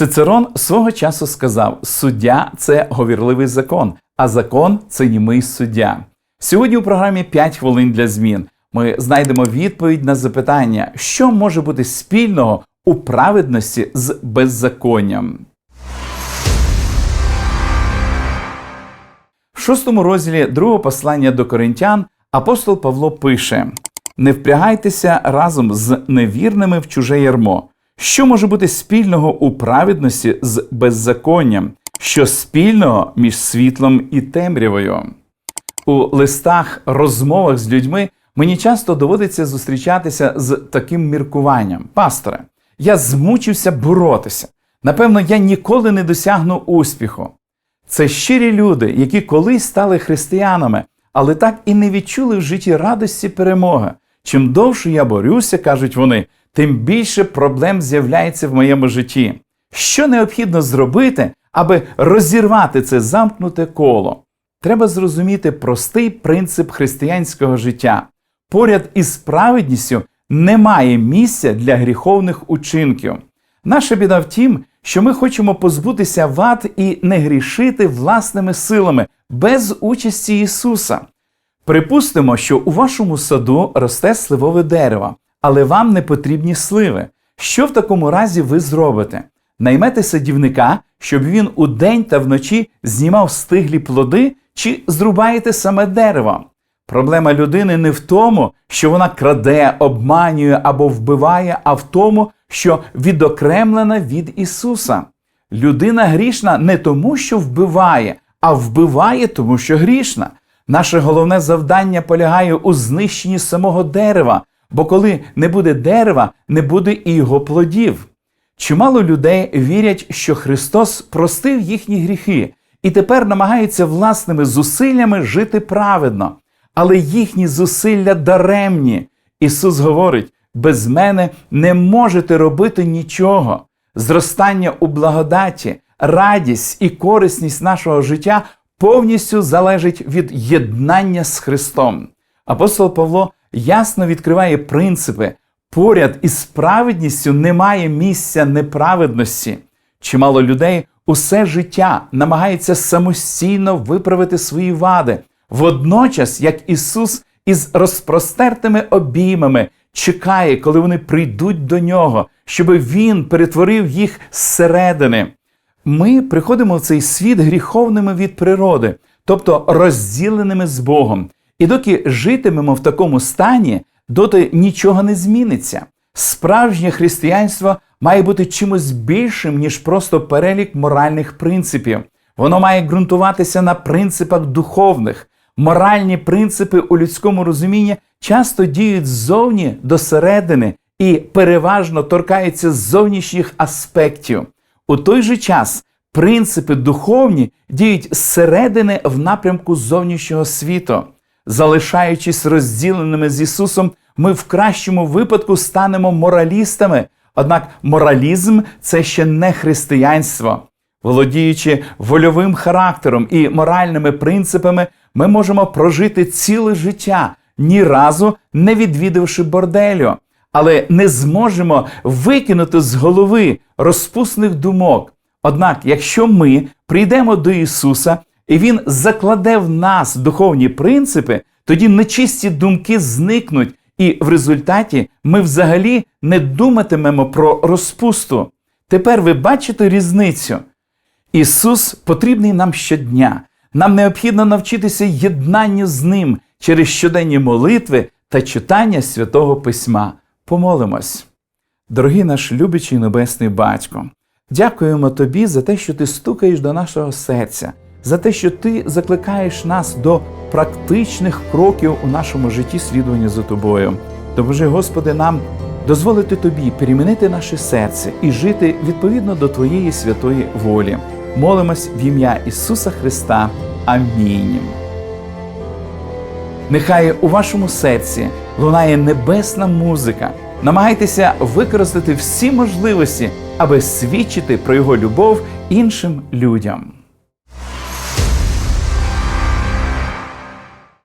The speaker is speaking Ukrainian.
Цицерон свого часу сказав: суддя це говірливий закон, а закон це німий суддя. Сьогодні у програмі «5 хвилин для змін ми знайдемо відповідь на запитання, що може бути спільного у праведності з беззаконням. В шостому розділі другого послання до коринтян апостол Павло пише: Не впрягайтеся разом з невірними в чуже ярмо. Що може бути спільного у праведності з беззаконням? Що спільного між світлом і темрявою? У листах, розмовах з людьми мені часто доводиться зустрічатися з таким міркуванням. Пасторе, я змучився боротися. Напевно, я ніколи не досягну успіху. Це щирі люди, які колись стали християнами, але так і не відчули в житті радості перемоги. Чим довше я борюся, кажуть вони, тим більше проблем з'являється в моєму житті. Що необхідно зробити, аби розірвати це замкнуте коло? Треба зрозуміти простий принцип християнського життя. Поряд із праведністю немає місця для гріховних учинків. Наша біда в тім, що ми хочемо позбутися вад і не грішити власними силами без участі Ісуса. Припустимо, що у вашому саду росте сливове дерево, але вам не потрібні сливи. Що в такому разі ви зробите? Наймете садівника, щоб він удень та вночі знімав стиглі плоди, чи зрубаєте саме дерево? Проблема людини не в тому, що вона краде, обманює або вбиває, а в тому, що відокремлена від Ісуса. Людина грішна не тому, що вбиває, а вбиває тому, що грішна. Наше головне завдання полягає у знищенні самого дерева, бо коли не буде дерева, не буде і його плодів. Чимало людей вірять, що Христос простив їхні гріхи і тепер намагаються власними зусиллями жити праведно, але їхні зусилля даремні. Ісус говорить: без мене не можете робити нічого. Зростання у благодаті, радість і корисність нашого життя повністю залежить від єднання з Христом. Апостол Павло ясно відкриває принципи. Поряд із праведністю немає місця неправедності. Чимало людей усе життя намагається самостійно виправити свої вади, водночас, як Ісус із розпростертими обіймами чекає, коли вони прийдуть до нього, щоб Він перетворив їх зсередини. Ми приходимо в цей світ гріховними від природи, тобто розділеними з Богом. І доки житимемо в такому стані, доти нічого не зміниться. Справжнє християнство має бути чимось більшим, ніж просто перелік моральних принципів. Воно має ґрунтуватися на принципах духовних. Моральні принципи у людському розумінні часто діють ззовні до середини і переважно торкаються зовнішніх аспектів. У той же час принципи духовні діють зсередини в напрямку зовнішнього світу. Залишаючись розділеними з Ісусом, ми в кращому випадку станемо моралістами. Однак моралізм це ще не християнство. Володіючи вольовим характером і моральними принципами, ми можемо прожити ціле життя, ні разу не відвідавши борделю, але не зможемо викинути з голови розпусних думок. Однак, якщо ми прийдемо до Ісуса і Він закладе в нас духовні принципи, тоді нечисті думки зникнуть, і в результаті ми взагалі не думатимемо про розпусту. Тепер ви бачите різницю. Ісус потрібний нам щодня. Нам необхідно навчитися єднанню з Ним через щоденні молитви та читання святого Письма. Помолимось. Дорогий наш любячий небесний батько, дякуємо тобі за те, що ти стукаєш до нашого серця, за те, що ти закликаєш нас до практичних кроків у нашому житті слідування за тобою. Допоможи, Господи, нам дозволити тобі перемінити наше серце і жити відповідно до Твоєї святої волі. Молимось в ім'я Ісуса Христа. Амінь. Нехай у вашому серці лунає небесна музика. Намагайтеся використати всі можливості, аби свідчити про його любов іншим людям.